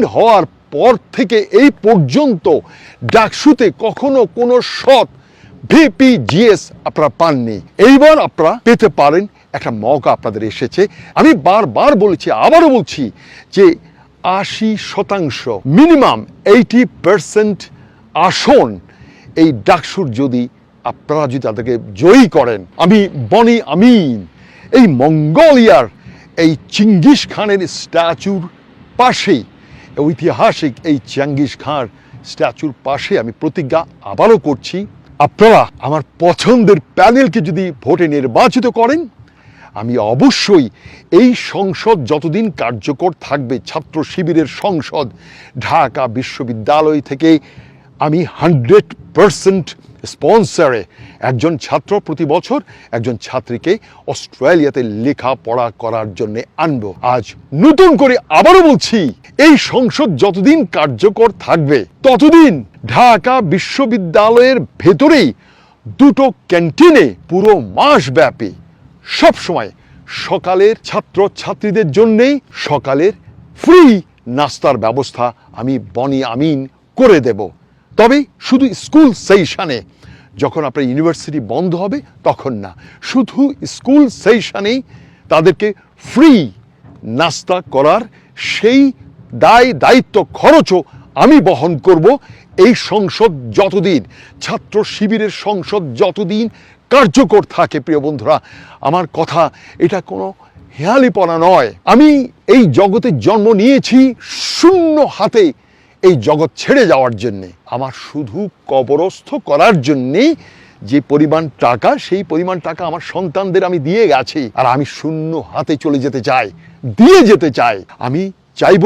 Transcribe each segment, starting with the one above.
স্বাধীন হওয়ার পর থেকে এই পর্যন্ত ডাকসুতে কখনো কোনো সৎ ভিপিজিএস আপনারা পাননি। এইবার আপনারা পেতে পারেন, একটা মৌকা আপনাদের এসেছে। আমি বারবার বলেছি, আবারও বলছি যে আশি শতাংশ, মিনিমাম এইটি পার্সেন্ট আসন এই ডাকসুর যদি আপনারা যদি তাদেরকে জয়ী করেন। আমি বনি আমিন, এই মঙ্গোলিয়ার এই চিঙ্গিস খানের স্ট্যাচুর পাশেই ঐতিহাসিক এই চাঙ্গিস খাঁর স্ট্যাচুর পাশে আমি প্রতিজ্ঞা আবারও করছি, আপনারা আমার পছন্দের প্যানেলকে যদি ভোটে নির্বাচিত করেন, আমি অবশ্যই এই সংসদ যতদিন কার্যকর থাকবে ছাত্র শিবিরের সংসদ ঢাকা বিশ্ববিদ্যালয় থেকে আমি হান্ড্রেড পারসেন্ট স্পন্সারে একজন ছাত্র প্রতি বছর একজন ছাত্রীকে অস্ট্রেলিয়াতে লেখাপড়া করার জন্য আনব। আজ নতুন করে আবারও বলছি, এই সংসদ যতদিন কার্যকর থাকবে, ততদিন ঢাকা বিশ্ববিদ্যালয়ের ভেতরেই দুটো ক্যান্টিনে পুরো মাস ব্যাপী সব সময় সকালের ছাত্র ছাত্রীদের জন্যেই সকালের ফ্রি নাস্তার ব্যবস্থা আমি বনি আমিন করে দেব। তবে শুধু স্কুল সেশনে যখন আপনার ইউনিভার্সিটি বন্ধ হবে তখন না, শুধু স্কুল সেশনেই তাদেরকে ফ্রি নাস্তা করার সেই দায় দায়িত্ব খরচও আমি বহন করব এই সংসদ যতদিন, ছাত্র শিবিরের সংসদ যতদিন কার্যকর থাকে প্রিয় বন্ধুরা, আমার কথা এটা কোনো হেয়ালিপনা নয়। আমি এই জগতে জন্ম নিয়েছি শূন্য হাতে। এই জগৎ ছেড়ে যাওয়ার জন্যে, আমার শুধু কবরস্থ করার জন্যেই যে পরিমাণ টাকা, সেই পরিমাণ টাকা আমার সন্তানদের আমি দিয়ে গেছি আর আমি শূন্য হাতে চলে যেতে চাই, দিয়ে যেতে চাই। আমি চাইব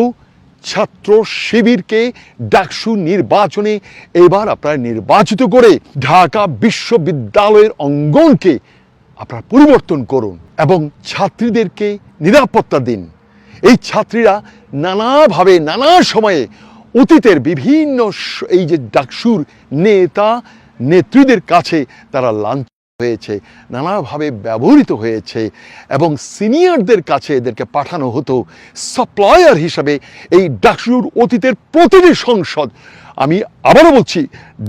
ছাত্র শিবিরকে ডাকসু নির্বাচনে এবার আপনারা নির্বাচিত করে ঢাকা বিশ্ববিদ্যালয়ের অঙ্গনকে আপনারা পরিবর্তন করুন এবং ছাত্রীদেরকে নিরাপত্তা দিন। এই ছাত্রীরা নানাভাবে, নানা সময়ে অতীতের বিভিন্ন এই যে ডাকসুর নেতা, নেত্রীদের কাছে তারা লাঞ্ছ হয়েছে, নানাভাবে ব্যবহৃত হয়েছে এবং সিনিয়রদের কাছে এদেরকে পাঠানো হতো সাপ্লায়ার হিসাবে এই ডাকসুর অতীতের প্রতিটি সংসদ। আমি আবারও বলছি,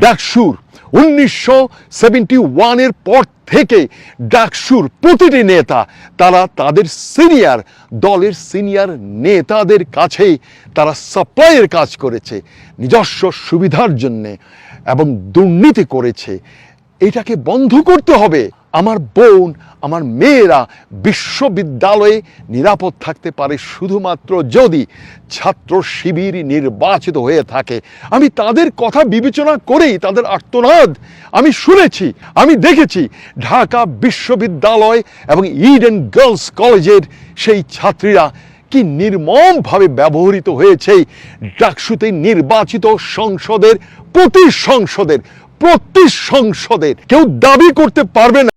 ডাকসুর উনিশশো সেভেন্টি ওয়ানের পর থেকে ডাকসুর প্রতিটি নেতা, তারা তাদের সিনিয়র দলের সিনিয়র নেতাদের কাছেই তারা সাপ্লাইয়ের কাজ করেছে, নিজস্ব সুবিধার জন্যে এবং দুর্নীতি করেছে। এটাকে বন্ধ করতে হবে। আমার বোন, আমার মেয়েরা বিশ্ববিদ্যালয়ে নিরাপদ থাকতে পারে শুধুমাত্র যদি ছাত্র শিবির নির্বাচিত হয়ে থাকে। আমি তাদের কথা বিবেচনা করেই তাদের আর্তনাদ আমি শুনেছি, আমি দেখেছি। ঢাকা বিশ্ববিদ্যালয় এবং ইডেন গার্লস কলেজের সেই ছাত্রীরা কি নির্মমভাবে ব্যবহৃত হয়েছে ডাকসুতে নির্বাচিত সংসদের প্রতি সংসদের প্রতি সংসদের। কেউ দাবি করতে পারবে না।